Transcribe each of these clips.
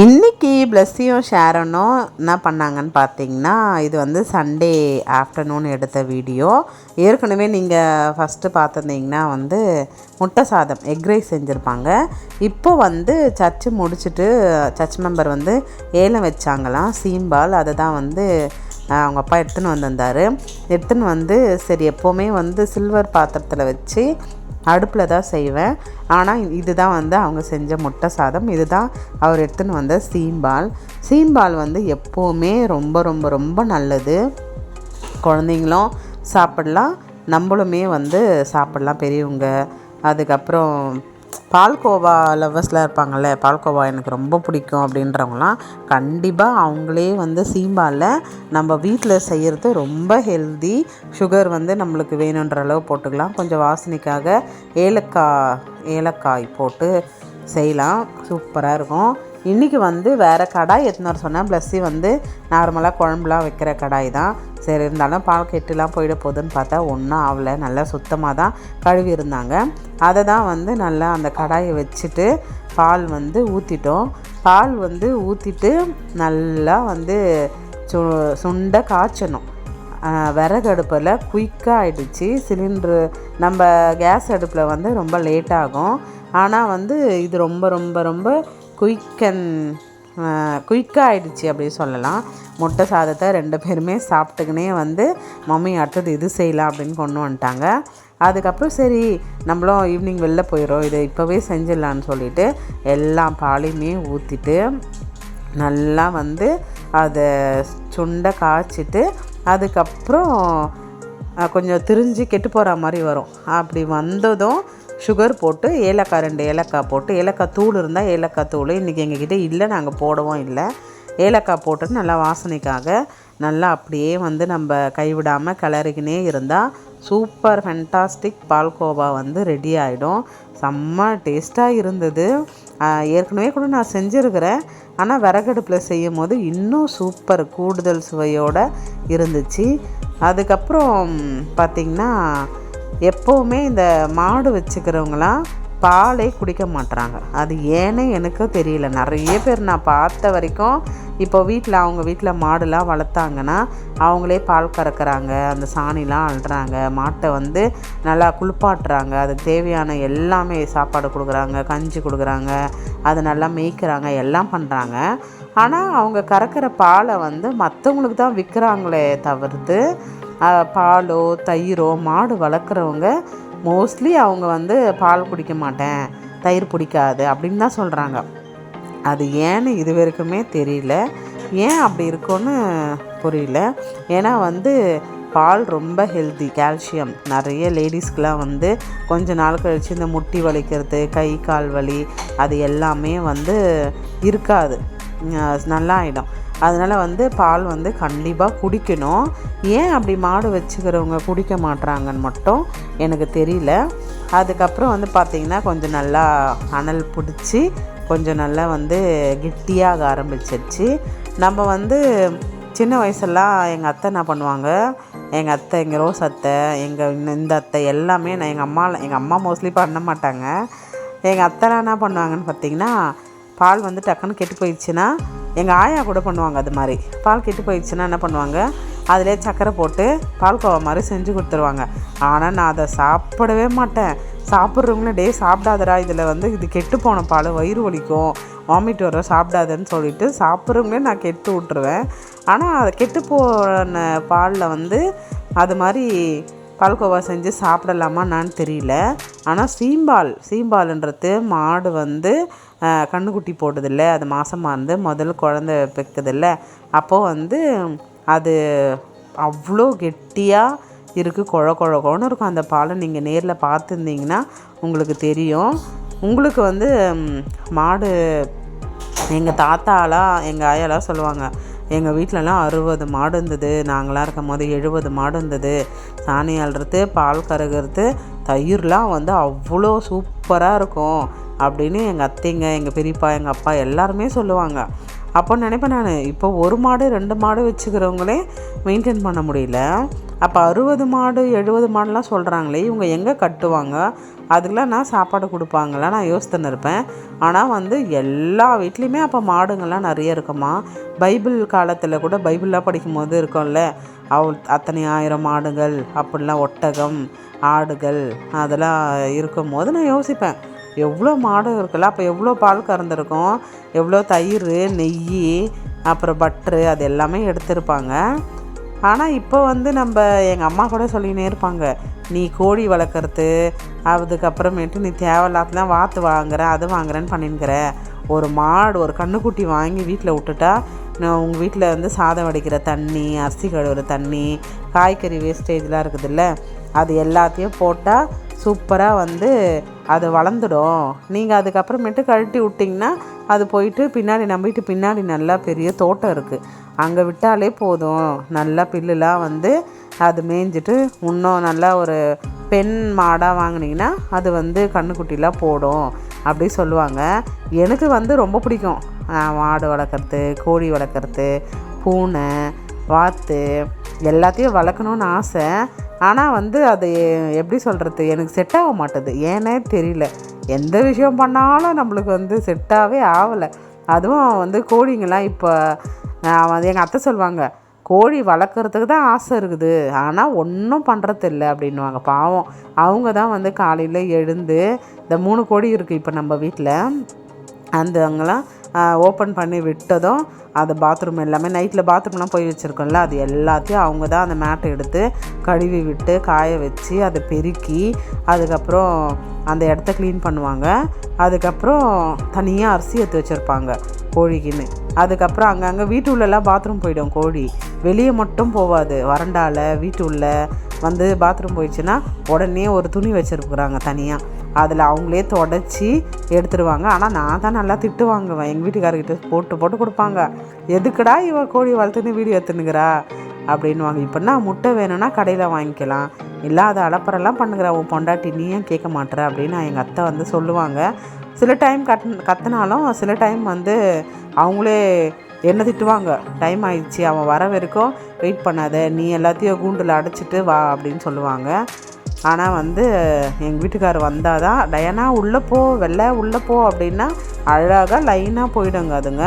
இன்னைக்கு பிளஸ்ஸியும் ஷேரனும் என்ன பண்ணாங்கன்னு பார்த்தீங்கன்னா இது வந்து சண்டே ஆஃப்டர்நூன் எடுத்த வீடியோ. ஏற்கனவே நீங்கள் ஃபஸ்ட்டு பார்த்துருந்தீங்கன்னா வந்து முட்டை சாதம் எக் ரைஸ் செஞ்சுருப்பாங்க. இப்போ வந்து சர்ச்சு முடிச்சுட்டு சர்ச் மெம்பர் வந்து ஏலம் வச்சாங்களாம் சீம்பால். அதை தான் வந்து அவங்க அப்பா எடுத்துன்னு வந்திருந்தார். எடுத்துன்னு வந்து சரி எப்போவுமே வந்து சில்வர் பாத்திரத்தில் வச்சு அடுப்பில் தான் செய்வேன். ஆனால் இதுதான் வந்து அவங்க செஞ்ச முட்டை சாதம். இதுதான் அவர் எடுத்துன்னு வந்த சீம்பால். சீம்பால் வந்து எப்போவுமே ரொம்ப ரொம்ப ரொம்ப நல்லது. குழந்தைங்களும் சாப்பிடலாம். நம்மளுமே வந்து சாப்பிடலாம் பெரியவங்க. அதுக்கப்புறம் பால்கோவா லவ்வர்ஸ்லாம் இருப்பாங்கள்ல பால்கோவா எனக்கு ரொம்ப பிடிக்கும் அப்படின்றவங்களாம் கண்டிப்பாக அவங்களே வந்து சீம்பாலில் நம்ம வீட்டில் செய்கிறது ரொம்ப ஹெல்தி சுகர் வந்து நம்மளுக்கு வேணுன்ற அளவு போட்டுக்கலாம். கொஞ்சம் வாசனைக்காக ஏலக்காய் ஏலக்காய் போட்டு செய்யலாம். சூப்பராக இருக்கும். இன்றைக்கி வந்து வேறு கடாய் எடுத்துன்னு வர சொன்னேன். ப்ளஸ்ஸி வந்து நார்மலாக குழம்புலாம் வைக்கிற கடாய் தான். சரி இருந்தாலும் பால் கெட்டுலாம் போயிட போகுதுன்னு பார்த்தா ஒன்றும் ஆகலை நல்லா சுத்தமாக தான் கழுவி இருந்தாங்க. அதை தான் வந்து நல்லா அந்த கடாயை வச்சுட்டு பால் வந்து ஊற்றிட்டோம் பால் வந்து ஊற்றிட்டு நல்லா வந்து சு சுண்டை காய்ச்சணும். விறகு அடுப்பில் குயிக்காக ஆகிடுச்சு சிலிண்ட்ரு நம்ம கேஸ் அடுப்பில் வந்து ரொம்ப லேட் ஆகும். ஆனால் வந்து இது ரொம்ப ரொம்ப ரொம்ப குயிக் அண்ட் குயிக்காக ஆகிடுச்சி அப்படின்னு சொல்லலாம். முட்டை சாதத்தை ரெண்டு பேருமே சாப்பிட்டுக்கினே வந்து மம்மி அடுத்தது இது செய்யலாம் அப்படின்னு கொண்டு வந்துட்டாங்க. அதுக்கப்புறம் சரி நம்மளும் ஈவினிங் வெளில போயிடும் இதை இப்போவே செஞ்சிடலான்னு சொல்லிட்டு எல்லா பாலையுமே ஊற்றிட்டு நல்லா வந்து அதை சுண்டை காய்ச்சிட்டு அதுக்கப்புறம் கொஞ்சம் திரிஞ்சு கெட்டு போகிற மாதிரி வரும். அப்படி வந்ததும் சுகர் போட்டு ஏலக்காய் ரெண்டு ஏலக்காய் போட்டு ஏலக்காய் தூள் இருந்தால் ஏலக்காய் தூள். இன்றைக்கி எங்ககிட்ட இல்லை நாங்கள் போடவும் இல்லை. ஏலக்காய் போட்டு நல்லா வாசனைக்காக நல்லா அப்படியே வந்து நம்ம கைவிடாமல் கிளறிக்கினே இருந்தால் சூப்பர் ஃபென்டாஸ்டிக் பால்கோவா வந்து ரெடி ஆகிடும் செம்ம டேஸ்ட்டாக இருந்தது. ஏற்கனவே கூட நான் செஞ்சுருக்கிறேன். ஆனால் விறகடுப்பில் செய்யும் போது இன்னும் சூப்பர் கூடுதல் சுவையோடு இருந்துச்சு. அதுக்கப்புறம் பார்த்திங்கன்னா எப்போவுமே இந்த மாடு வச்சுக்கிறவங்களாம் பாலே குடிக்க மாட்றாங்க. அது ஏன்னு எனக்கு தெரியல. நிறைய பேர் நான் பார்த்த வரைக்கும் இப்போ வீட்டில் அவங்க வீட்டில் மாடுலாம் வளர்த்தாங்கன்னா அவங்களே பால் கறக்குறாங்க அந்த சாணிலாம் அழுறாங்க மாட்டை வந்து நல்லா குளிப்பாட்டுறாங்க அதுக்கு தேவையான எல்லாமே சாப்பாடு கொடுக்குறாங்க கஞ்சி கொடுக்குறாங்க அது நல்லா மேய்க்கிறாங்க எல்லாம் பண்ணுறாங்க ஆனால் அவங்க கறக்கிற பாலை வந்து மற்றவங்களுக்கு தான் விற்கிறாங்களே தவிர்த்து பாலோ தயிரோ மாடு வளர்க்குறவங்க மோஸ்ட்லி அவங்க வந்து பால் குடிக்க மாட்டேன். தயிர் பிடிக்காது அப்படின்னு தான் சொல்கிறாங்க அது ஏன்னு இது வரைக்குமே தெரியல. ஏன் அப்படி இருக்கும்னு புரியல. ஏன்னா வந்து பால் ரொம்ப ஹெல்தி கால்சியம் நிறைய லேடிஸ்க்கெலாம் வந்து கொஞ்ச நாள் கழிச்சு இந்த முட்டி வலிக்கிறது கை கால் வலி அது எல்லாமே வந்து இருக்காது. நல்லா ஆகிடும் அதனால் வந்து பால் வந்து கண்டிப்பாக குடிக்கணும். ஏன் அப்படி மாடு வச்சுக்கிறவங்க குடிக்க மாட்றாங்கன்னு மட்டும் எனக்கு தெரியல. அதுக்கப்புறம் வந்து பார்த்திங்கன்னா கொஞ்சம் நல்லா அனல் பிடிச்சி கொஞ்சம் நல்லா வந்து கெட்டியாக ஆரம்பிச்சிருச்சு. நம்ம வந்து சின்ன வயசெல்லாம் எங்கள் அத்தை என்ன பண்ணுவாங்க? எங்கள் அத்தை எங்கள் ரோஸ் அத்தை எங்கள் இந்த அத்தை எல்லாமே நான் எங்கள் அம்மா எங்கள் அம்மா மோஸ்ட்லி பண்ண மாட்டாங்க. எங்கள் அத்தைலாம் என்ன பண்ணுவாங்கன்னு பார்த்தீங்கன்னா பால் வந்து டக்குன்னு கெட்டு போயிடுச்சுன்னா எங்கள் ஆயா கூட பண்ணுவாங்க அது மாதிரி. பால் கெட்டு போயிடுச்சுன்னா என்ன பண்ணுவாங்க? அதிலே சர்க்கரை போட்டு பால்கோவா மாதிரி செஞ்சு கொடுத்துருவாங்க. ஆனால் நான் அதை சாப்பிடவே மாட்டேன். சாப்பிட்றவங்களும் டே சாப்பிடாதடா இதில் வந்து இது கெட்டு போன பால் வயிறு வலிக்கும் வாமிட் வர சாப்பிடாதேன்னு சொல்லிட்டு சாப்பிட்றவங்களே நான் கெட்டு விட்ருவேன் ஆனால் அதை கெட்டு போன பாலில் வந்து அது மாதிரி பால்கோவா செஞ்சு சாப்பிடலாமா என்னான்னு தெரியல. ஆனால் சீம்பால் சீம்பால்ன்றது மாடு வந்து கண்ணுக்குட்டி போடுதில்ல அது மாதமாக இருந்து முதல் குழந்த பெக்குதில்ல அப்போது வந்து அது அவ்வளோ கெட்டியாக இருக்குது குழ குழகோன்னு இருக்கும். அந்த பாலை நீங்கள் நேரில் பார்த்துருந்தீங்கன்னா உங்களுக்கு தெரியும். உங்களுக்கு வந்து மாடு எங்கள் தாத்தாலாம் எங்கள் ஆயாலாம் சொல்லுவாங்க எங்கள் வீட்டிலலாம் அறுபது மாடு இருந்தது. நாங்களாம் இருக்கும் போது எழுபது மாடு இருந்தது. சாணி அள்ளுறது பால் கறக்கிறது தயிர்லாம் வந்து அவ்வளோ சூப்பராக இருக்கும் அப்படின்னு எங்கள் அத்தைங்க எங்கள் பெரியப்பா எங்கள் அப்பா எல்லாருமே சொல்லுவாங்க. அப்போ நினைப்பேன் நான் இப்போ ஒரு மாடு ரெண்டு மாடு வச்சுக்கிறவங்களே மெயின்டைன் பண்ண முடியல. அப்போ அறுபது மாடு எழுபது மாடுலாம் சொல்கிறாங்களே இவங்க எங்கே கட்டுவாங்க? அதுக்கெலாம் நான் சாப்பாடு கொடுப்பாங்களா நான் யோசித்துன்னு இருப்பேன். ஆனால் வந்து எல்லா வீட்லேயுமே அப்போ மாடுங்கள்லாம் நிறைய இருக்குமா? பைபிள் காலத்தில் கூட பைபிளாக படிக்கும்போது இருக்கும்ல அவ் அத்தனை ஆயிரம் மாடுகள் அப்படிலாம் ஒட்டகம் ஆடுகள் அதெல்லாம் இருக்கும்போது நான் யோசிப்பேன். எவ்வளோ மாடு இருக்குல்ல அப்போ எவ்வளோ பால் கறந்துருக்கும்? எவ்வளோ தயிர் நெய் அப்புறம் பட்ரு அது எல்லாமே எடுத்திருப்பாங்க. ஆனால் இப்போ வந்து நம்ம எங்கள் அம்மா கூட சொல்லினே இருப்பாங்க நீ கோழி வளர்க்குறது அதுக்கப்புறமேட்டு நீ தேவையில்லாதலாம் வாத்து வாங்குற அது வாங்குறேன்னு பண்ணின்னுக்கிற. ஒரு மாடு ஒரு கண்ணுக்குட்டி வாங்கி வீட்டில் விட்டுட்டா நான் உங்கள் வீட்டில் வந்து சாதம் வடிக்கிற தண்ணி அரிசி கழுவுற தண்ணி காய்கறி வேஸ்டேஜ்லாம் இருக்குதுல்ல அது எல்லாத்தையும் போட்டால் சூப்பராக வந்து அது வளர்ந்துடும். நீங்கள் அதுக்கப்புறமேட்டு கழட்டி விட்டிங்கன்னா அது போயிட்டு பின்னாடி நம்ம வீட்டு பின்னாடி நல்லா பெரிய தோட்டம் இருக்குது அங்கே விட்டாலே போதும். நல்லா பில்லுலாம் வந்து அது மேய்ஞ்சிட்டு இன்னும் நல்லா ஒரு பெண் மாடாக வாங்கினீங்கன்னா அது வந்து கண்ணுக்குட்டிலாம் போடும். அப்படி சொல்லுவாங்க. எனக்கு வந்து ரொம்ப பிடிக்கும். மாடு வளர்க்குறது கோழி வளர்க்குறது பூனை வாத்து எல்லாத்தையும் வளர்க்கணுன்னு ஆசை. ஆனால் வந்து அது எப்படி சொல்கிறது எனக்கு செட் ஆக மாட்டுது. ஏன்னே தெரியல. எந்த விஷயம் பண்ணாலும் நம்மளுக்கு வந்து செட்டாகவே ஆகலை அதுவும் வந்து கோழிங்கெல்லாம் இப்போ அது எங்கள் அத்தை சொல்லுவாங்க கோழி வளர்க்குறதுக்கு தான் ஆசை இருக்குது ஆனால் ஒன்றும் பண்ணுறதில்ல அப்படின்வாங்க பாவம் அவங்க தான் வந்து காலையில் எழுந்து இந்த மூணு கோழி இருக்குது இப்போ நம்ம வீட்டில் அந்த அங்கெல்லாம் ஓப்பன் பண்ணி விட்டதும் அது பாத்ரூம் எல்லாமே நைட்டில் பாத்ரூம்லாம் போய் வச்சுருக்கோம்ல அது எல்லாத்தையும் அவங்க தான் அந்த மேட்டை எடுத்து கழுவி விட்டு காய வச்சு அதை பெருக்கி அதுக்கப்புறம் அந்த இடத்த க்ளீன் பண்ணுவாங்க. அதுக்கப்புறம் தனியாக அரிசி எடுத்து வச்சுருப்பாங்க கோழிக்குன்னு. அதுக்கப்புறம் அங்கங்கே வீட்டு உள்ளெல்லாம் பாத்ரூம் போயிடும் கோழி. வெளியே மட்டும் போகாது வறண்டாவில் வீட்டு உள்ள வந்து பாத்ரூம் போயிடுச்சுன்னா உடனே ஒரு துணி வச்சுருக்குறாங்க தனியாக அதில் அவங்களே தொடச்சி எடுத்துருவாங்க. ஆனால் நான் தான் நல்லா திட்டு வாங்குவேன். எங்கள் வீட்டுக்காரர்கிட்ட போட்டு போட்டு கொடுப்பாங்க. எதுக்குடா இவ கோழி வளர்த்துன்னு வீடியோ எடுத்துனுக்கிறா அப்படின்வாங்க இப்போனா முட்டை வேணும்னா கடையில் வாங்கிக்கலாம். இல்லாத அளப்பறெல்லாம் பண்ணுகிற உன் பொண்டாட்டி நீ ஏன் கேட்க மாட்டுற அப்படின்னு எங்கள் அத்தை வந்து சொல்லுவாங்க. சில டைம் கத் கத்தினாலும் சில டைம் வந்து அவங்களே என்ன திட்டுவாங்க? டைம் ஆயிடுச்சு அவன் வர வரைக்கும் வெயிட் பண்ணாத நீ எல்லாத்தையும் கூண்டில் அடைச்சிட்டு வா அப்படின்னு சொல்லுவாங்க. ஆனால் வந்து எங்கள் வீட்டுக்கார் வந்தால் தான் டயனா உள்ளே போ வெள்ளை உள்ளே போ அப்படின்னா அழகாக லைனாக போயிடுங்க அதுங்க.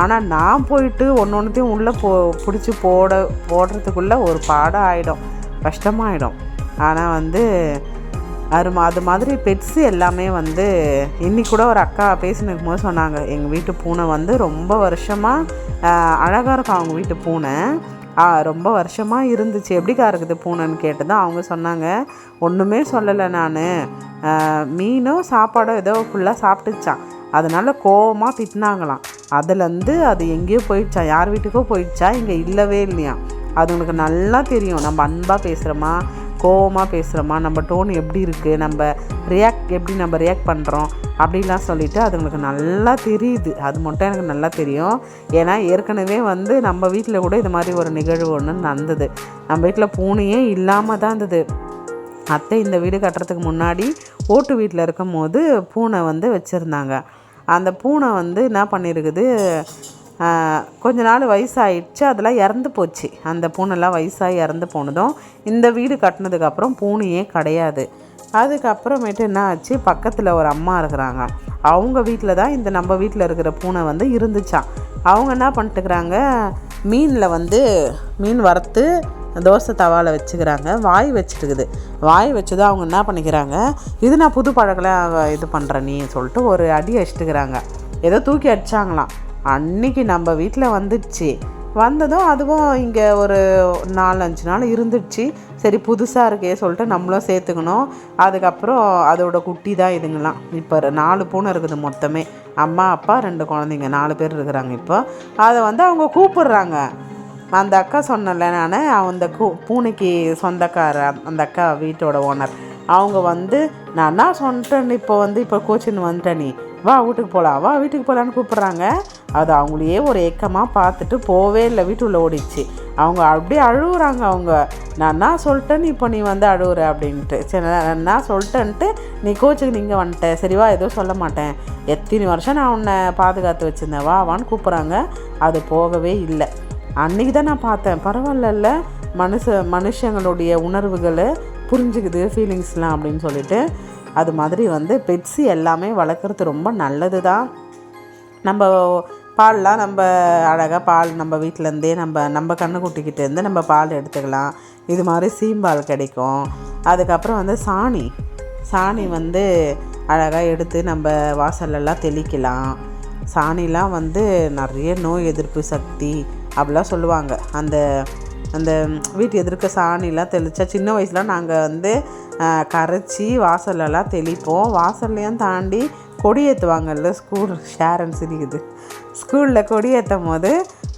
ஆனால் நான் போயிட்டு ஒன்று ஒன்றுத்தையும் உள்ளே போ பிடிச்சி போட போடுறதுக்குள்ளே ஒரு பாடம் ஆகிடும் கஷ்டமாயிடும். ஆனால் வந்து அது அது மாதிரி பெட்ஸு எல்லாமே வந்து இன்னி கூட ஒரு அக்கா பேசினிருக்கும் போது சொன்னாங்க எங்கள் வீட்டு பூனை வந்து ரொம்ப வருஷமாக அழகாக இருக்கும் அவங்க வீட்டு பூனை. ரொம்ப வருஷமாக இருந்துச்சு. எப்படிக்கா இருக்குது பூனைன்னு கேட்டு தான் அவங்க சொன்னாங்க ஒன்றுமே சொல்லலை நான். மீனும் சாப்பாடோ ஏதோ ஃபுல்லாக சாப்பிட்டுச்சான் அதனால் கோவமாக திட்டினாங்களாம். அதுலேருந்து அது எங்கேயோ போயிடுச்சா யார் வீட்டுக்கோ போயிடுச்சா? இங்கே இல்லவே இல்லையா அது உனக்கு நல்லா தெரியும். நம்ம அன்பாக பேசுகிறோமா கோவமாக பேசுகிறோமா நம்ம டோன் எப்படி இருக்குது நம்ம ரியாக்ட் எப்படி நம்ம ரியாக்ட் பண்ணுறோம் அப்படிலாம் சொல்லிவிட்டு அதுங்களுக்கு நல்லா தெரியுது. அது மட்டும் எனக்கு நல்லா தெரியும். ஏன்னா ஏற்கனவே வந்து நம்ம வீட்டில் கூட இது மாதிரி ஒரு நிகழ்வு ஒன்று நடந்தது. நம்ம வீட்டில் பூனையே இல்லாமல் தான் இருந்தது. அத்தை இந்த வீடு கட்டுறதுக்கு முன்னாடி ஓட்டு வீட்டில் இருக்கும் போது பூனை வந்து வச்சுருந்தாங்க. அந்த பூனை வந்து என்ன பண்ணியிருக்குது கொஞ்ச நாள் வயசாகிடுச்சு அதெல்லாம் இறந்து போச்சு. அந்த பூனைலாம் வயசாகி இறந்து போனதும் இந்த வீடு கட்டினதுக்கப்புறம் பூனையே கிடையாது. அதுக்கப்புறமேட்டு என்ன ஆச்சு பக்கத்தில் ஒரு அம்மா இருக்கிறாங்க. அவங்க வீட்டில் தான் இந்த நம்ம வீட்டில் இருக்கிற பூனை வந்து இருந்துச்சான் அவங்க என்ன பண்ணிட்டுக்கிறாங்க மீனில் வந்து மீன் வறுத்து தோசை தவாவில் வச்சுக்கிறாங்க. வாய் வச்சுட்டுக்குது. வாய் வச்சதும் அவங்க என்ன பண்ணிக்கிறாங்க இது நான் புது பழக்கெல்லாம் இது பண்ணுறேன் நீ சொல்லிட்டு ஒரு அடி அடிச்சுட்டுக்கிறாங்க. ஏதோ தூக்கி அடித்தாங்களாம் அன்னைக்கு நம்ம வீட்டில் வந்துடுச்சு. வந்ததும் அதுவும் இங்கே ஒரு நாலு அஞ்சு நாள் இருந்துடுச்சு. சரி புதுசாக இருக்கே சொல்லிட்டு நம்மளும் சேர்த்துக்கணும். அதுக்கப்புறம் அதோட குட்டி தான் இதுங்களாம். இப்போ நாலு பூனை இருக்குது மொத்தமே. அம்மா அப்பா ரெண்டு குழந்தைங்க நாலு பேர் இருக்கிறாங்க இப்போ. அதை வந்து அவங்க கூப்பிடுறாங்க. அந்த அக்கா சொன்னல நான் அந்த கூ பூனைக்கு சொந்தக்கார அந்த அக்கா வீட்டோட ஓனர். அவங்க வந்து நான் என்ன சொல்லிட்டேன் இப்போ வந்து இப்போ கோச்சின்னு வந்துட்டேன் நீ. வா வீட்டுக்கு போகலாம் வா வீட்டுக்கு போகலான்னு கூப்பிட்றாங்க. அது அவங்களையே ஒரு ஏக்கமாக பார்த்துட்டு போவே இல்லை. வீட்டுள்ளே ஓடிச்சு அவங்க அப்படியே அழுகுறாங்க அவங்க. நான் என்ன சொல்லிட்டேன்னு இப்போ நீ வந்து அழுகுற அப்படின்ட்டு. சரி நான் என்ன சொல்லிட்டேன்ட்டு நீ கோச்சுக்கு நீங்கள் வந்துட்டேன் சரிவா எதுவும் சொல்ல மாட்டேன். எத்தனை வருஷம் நான் உன்னை பாதுகாத்து வச்சுருந்தேன். வா வான்னு கூப்பிட்றாங்க. அது போகவே இல்லை. அன்றைக்கி தான் நான் பார்த்தேன். பரவாயில்ல மனுஷ மனுஷங்களுடைய உணர்வுகளை புரிஞ்சுக்குது ஃபீலிங்ஸ்லாம் அப்படின்னு சொல்லிட்டு. அது மாதிரி வந்து பெட்ஸு எல்லாமே வளர்க்குறது ரொம்ப நல்லது தான் நம்ம பால்லாம் நம்ம அழகாக பால் நம்ம வீட்டிலேருந்தே நம்ம நம்ம கண்ணுக்குட்டிக்கிட்டேருந்து நம்ம பால் எடுத்துக்கலாம். இது மாதிரி சீம்பால் கிடைக்கும். அதுக்கப்புறம் வந்து சாணி. சாணி வந்து அழகாக எடுத்து நம்ம வாசல்லலாம் தெளிக்கலாம். சாணிலாம் வந்து நிறைய நோய் எதிர்ப்பு சக்தி அப்படிலாம் சொல்லுவாங்க. அந்த அந்த வீட்டு எதிர்க்க சாணிலாம் தெளித்தா சின்ன வயசில் நாங்கள் வந்து கரைச்சி வாசலெல்லாம் தெளிப்போம். வாசல்லையும் தாண்டி கொடி ஏற்றுவாங்கல்ல ஸ்கூல் ஷேரன் சிரிக்குது. ஸ்கூலில் கொடி ஏற்றும் போது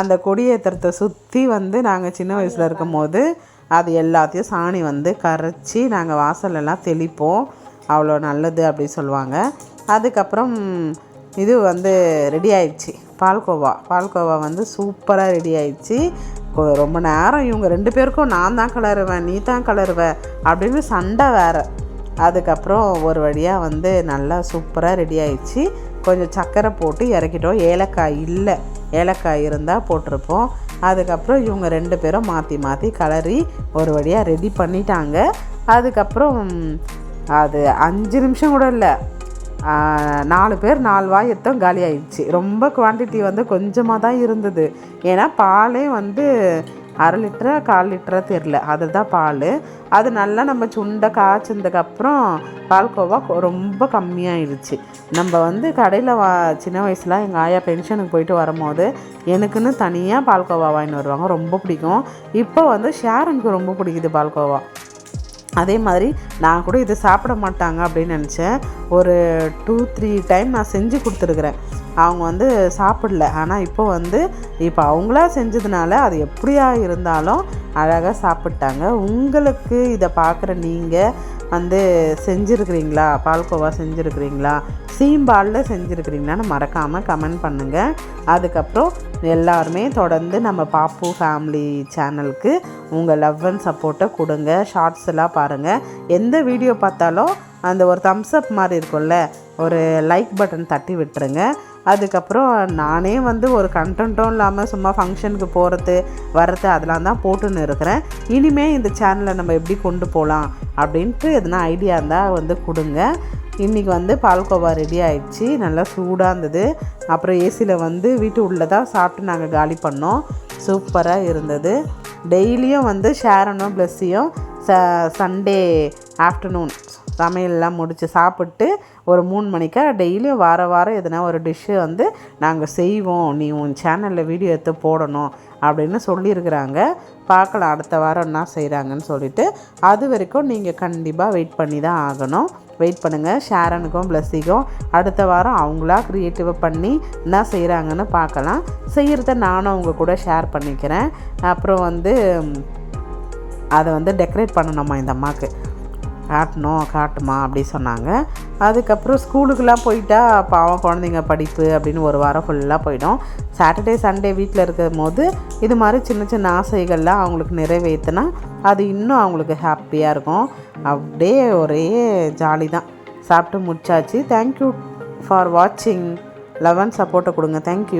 அந்த கொடி ஏற்றுறத சுற்றி வந்து நாங்கள் சின்ன வயசில் இருக்கும் போது அது எல்லாத்தையும் சாணி வந்து கரைச்சி நாங்கள் வாசலெல்லாம் தெளிப்போம். அவ்வளோ நல்லது அப்படின்னு சொல்லுவாங்க. அதுக்கப்புறம் இது வந்து ரெடி ஆயிடுச்சு. பால்கோவா. பால்கோவா வந்து சூப்பராக ரெடி ஆயிடுச்சு. ரொம்ப நேரம் இவங்க ரெண்டு பேருக்கும் நான் தான் கலருவேன் நீ தான் கிளறுவ அப்படின்னு சண்டை வேறு. அதுக்கப்புறம் ஒரு வழியாக வந்து நல்லா சூப்பராக ரெடி ஆயிடுச்சு. கொஞ்சம் சர்க்கரை போட்டு இறக்கிட்டோம். ஏலக்காய் இல்லை. ஏலக்காய் இருந்தால் போட்டிருப்போம். அதுக்கப்புறம் இவங்க ரெண்டு பேரும் மாற்றி மாற்றி கலரி ஒரு வழியாக ரெடி பண்ணிட்டாங்க. அதுக்கப்புறம் அது அஞ்சு நிமிஷம் கூட இல்லை. நாலு பேர் நாலு வாய் எத்தம் காலி ஆயிடுச்சு. ரொம்ப குவான்டிட்டி வந்து கொஞ்சமாக தான் இருந்தது. ஏன்னா பாலே வந்து அரை லிட்டரா கால் லிட்டரா தெரில அதுதான் பால். அது நல்லா நம்ம சுண்டை காய்ச்சதுக்கப்புறம் பால்கோவா ரொம்ப கம்மியாயிடுச்சு. நம்ம வந்து கடையில் வா சின்ன வயசில் எங்கள் ஆயா பென்ஷனுக்கு போயிட்டு வரும்போது எனக்குன்னு தனியாக பால்கோவா வாங்கிட்டு வருவாங்க. ரொம்ப பிடிக்கும். இப்போ வந்து ஷேரனுக்கு ரொம்ப பிடிக்குது பால்கோவா அதே மாதிரி நான் கூட இது சாப்பிட மாட்டாங்க அப்படின்னு நினச்சேன். ஒரு டூ த்ரீ டைம் நான் செஞ்சு கொடுத்துருக்குறேன். அவங்க வந்து சாப்பிடல. ஆனால் இப்போ வந்து இப்போ அவங்களா செஞ்சதுனால அது எப்படியா இருந்தாலும் அழகாக சாப்பிட்டாங்க. உங்களுக்கு இதை பார்க்குற நீங்கள் வந்து செஞ்சுருக்கிறீங்களா? பால்கோவா செஞ்சுருக்கிறீங்களா? சீம்பாலில் செஞ்சுருக்கிறீங்களான்னு மறக்காமல் கமெண்ட் பண்ணுங்கள் அதுக்கப்புறம் எல்லாருமே தொடர்ந்து நம்ம பாப்பு ஃபேமிலி சேனலுக்கு உங்கள் லவ் அண்ட் சப்போர்ட்டை கொடுங்க. ஷார்ட்ஸ் எல்லாம் பாருங்கள் எந்த வீடியோ பார்த்தாலும் அந்த ஒரு தம்ஸ் அப் மாதிரி இருக்கும்ல ஒரு லைக் பட்டன் தட்டி விட்டுருங்க. அதுக்கப்புறம் நானே வந்து ஒரு கண்டென்ட்டும் இல்லாமல் சும்மா ஃபங்க்ஷனுக்கு போகிறது வர்றது அதெல்லாம் தான் போட்டுன்னு இருக்கிறேன். இனிமேல் இந்த சேனலை நம்ம எப்படி கொண்டு போகலாம் அப்படின்ட்டு எதுனா ஐடியா இருந்தால் வந்து கொடுங்க. இன்றைக்கி வந்து பால்கோவா ரெடி ஆயிடுச்சு நல்லா சூடாக இருந்தது. அப்புறம் ஏசியில் வந்து வீட்டு உள்ளே தான் சாப்பிட்டு நாங்கள் காலி பண்ணோம். சூப்பராக இருந்தது. டெய்லியும் வந்து ஷேரனும் ப்ளஸ்ஸியும் ச சண்டே ஆஃப்டர்நூன் சமையல்லாம் முடித்து சாப்பிட்டு ஒரு மூணு மணிக்கா டெய்லியும் வார வாரம் எதனா ஒரு டிஷ்ஷு வந்து நாங்கள் செய்வோம். நீ உன் சேனலில் வீடியோ எடுத்து போடணும் அப்படின்னு சொல்லியிருக்கிறாங்க. பார்க்கலாம் அடுத்த வாரம் என்ன செய்கிறாங்கன்னு சொல்லிட்டு. அது வரைக்கும் நீங்கள் கண்டிப்பாக வெயிட் பண்ணி தான் ஆகணும். வெயிட் பண்ணுங்கள் ஷேரனுக்கும் ப்ளஸ்ஸிக்கும் அடுத்த வாரம் அவங்களா க்ரியேட்டிவாக பண்ணி என்ன செய்கிறாங்கன்னு பார்க்கலாம். செய்கிறத நானும் அவங்க கூட ஷேர் பண்ணிக்கிறேன். அப்புறம் வந்து அதை வந்து டெக்கரேட் பண்ணணுமா இந்த அம்மாவுக்கு காட்டணும் காட்டுமா அப்படி சொன்னாங்க. அதுக்கப்புறம் ஸ்கூலுக்கெலாம் போயிட்டா பாவம் குழந்தைங்க படிப்பு அப்படின்னு ஒரு வாரம் ஃபுல்லாக போயிடும். சாட்டர்டே சண்டே வீட்டில் இருக்கும் போது இது மாதிரி சின்ன சின்ன ஆசைகள்லாம் அவங்களுக்கு நிறைவேற்றினா அது இன்னும் அவங்களுக்கு ஹாப்பியாக இருக்கும். அப்படியே ஒரே ஜாலி தான் சாப்பிட்டு முடிச்சாச்சு. தேங்க்யூ ஃபார் வாட்சிங் லெவன் சப்போர்ட்டை கொடுங்க. தேங்க்யூ